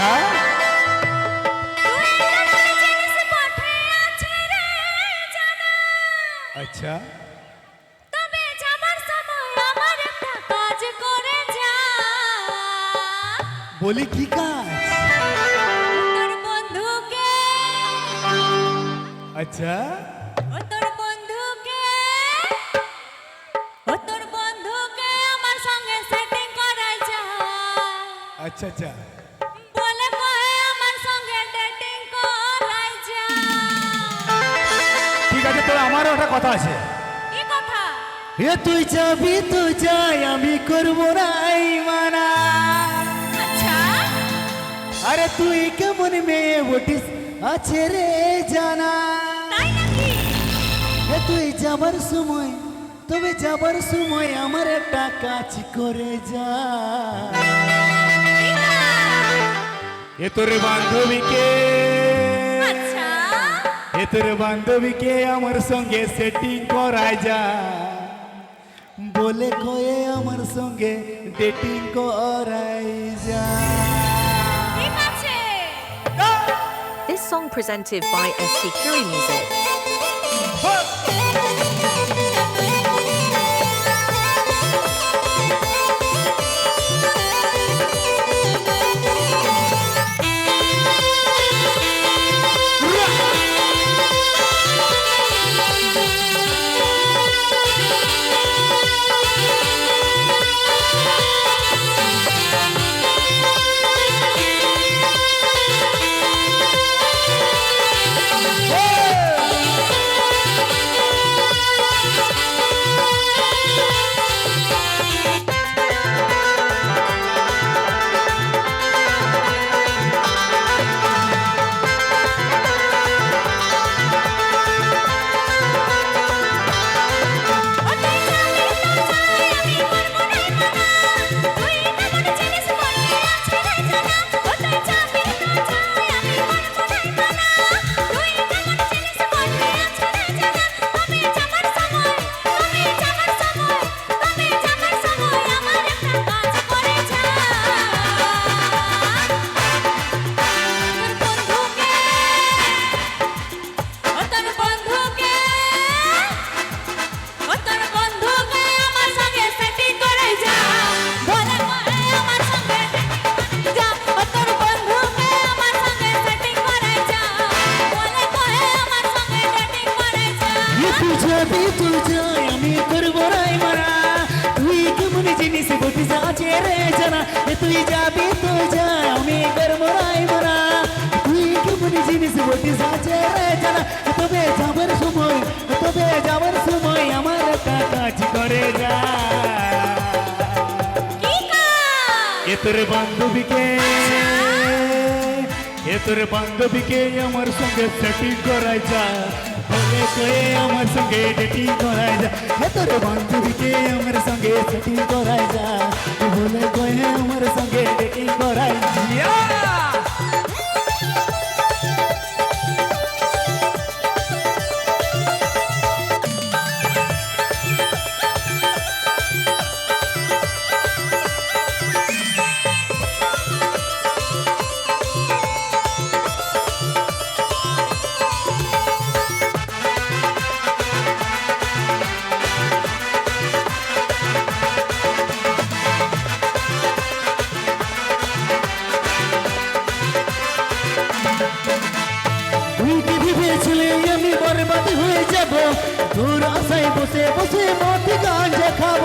আচ্ছা আচ্ছা। তবে যাবার সময় আমার একটা কাজ করে যা বলি কি কাজ? তোর বন্ধুকে আচ্ছা। ও তোর বন্ধুকে ও তোর বন্ধুকে আমার সঙ্গে সেটিং করা যা আচ্ছা আচ্ছা। আছে আমারও একটা কথা আছে। এ তুই যাবি তুই যাই আমি করব রাই মানা। আচ্ছা। আরে তুই কেমন মেয়ে বটিস আছে রে জানা। তাই এ তুই যাবার সময় তবে যাবার সময় আমার একটা কাজ করে যা। এ তোর বান্ধবীকে এ তোর বান্ধবীকে আমার সঙ্গে সেটিং করায় যা বলে কয়ে আমার সঙ্গে ডেটিং করাই যা ঠিক আছে This song presented by ST Curie Music. বটিস আছে রে জানা তুই যাবি তুই যাই আমি করব রাই মানা। তুই কেমন জিনিস বটিস আছে রে জানা তবে যাবার সময় তবে যাবার সময় আমার কাজ করে যা। এ তোর বান্ধবীকে এ তোর বান্ধবীকে আমার সঙ্গে সেটিং করাই যা। বলে কয়ে আমার সঙ্গে ডেটিং করাই যা এ তোর বান্ধবীকে আমার সঙ্গে সেটিং করাই যা বলে কয়ে আমার সঙ্গে ডেটিং করাই যা বরবাদ হয়ে যাব। দূর আশায় বসে বসে মদ গাঞ্জা খাব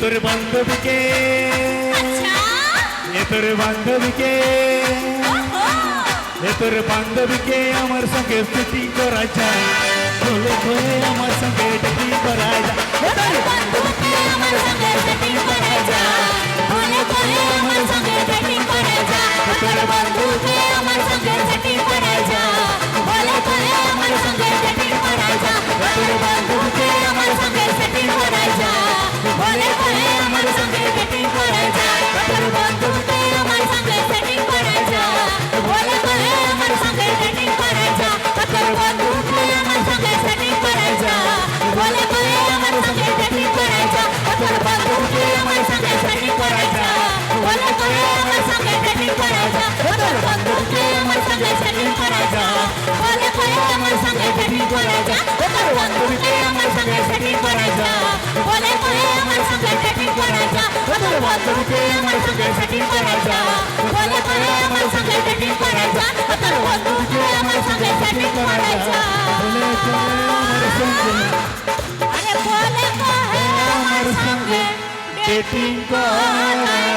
তোর বান্ধবীকে এ তোর বান্ধবীকে এ তোর বান্ধবীকে আমার সঙ্গে স্কুটি করা যায় বলে বলে আমার সঙ্গে ডেটি করা যায় আমার সঙ্গে করে যা বলে বলে আমার সঙ্গে সেটিং করে যা তোর বন্ধুকে আমার বলে বলে আমার সঙ্গে সেটিং করে যা তোর বন্ধুকে আমার সঙ্গে সেটিং করে যা বলে বলে আমার সঙ্গে সেটিং করে যা তোর বন্ধুকে আমার সঙ্গে সেটিং করে যা বলে বলে আমার সঙ্গে সেটিং করে যা তোর বন্ধুকে আমার সঙ্গে সেটিং করে যা আরে বলে বলে আমার সঙ্গে ডেটিং করা যা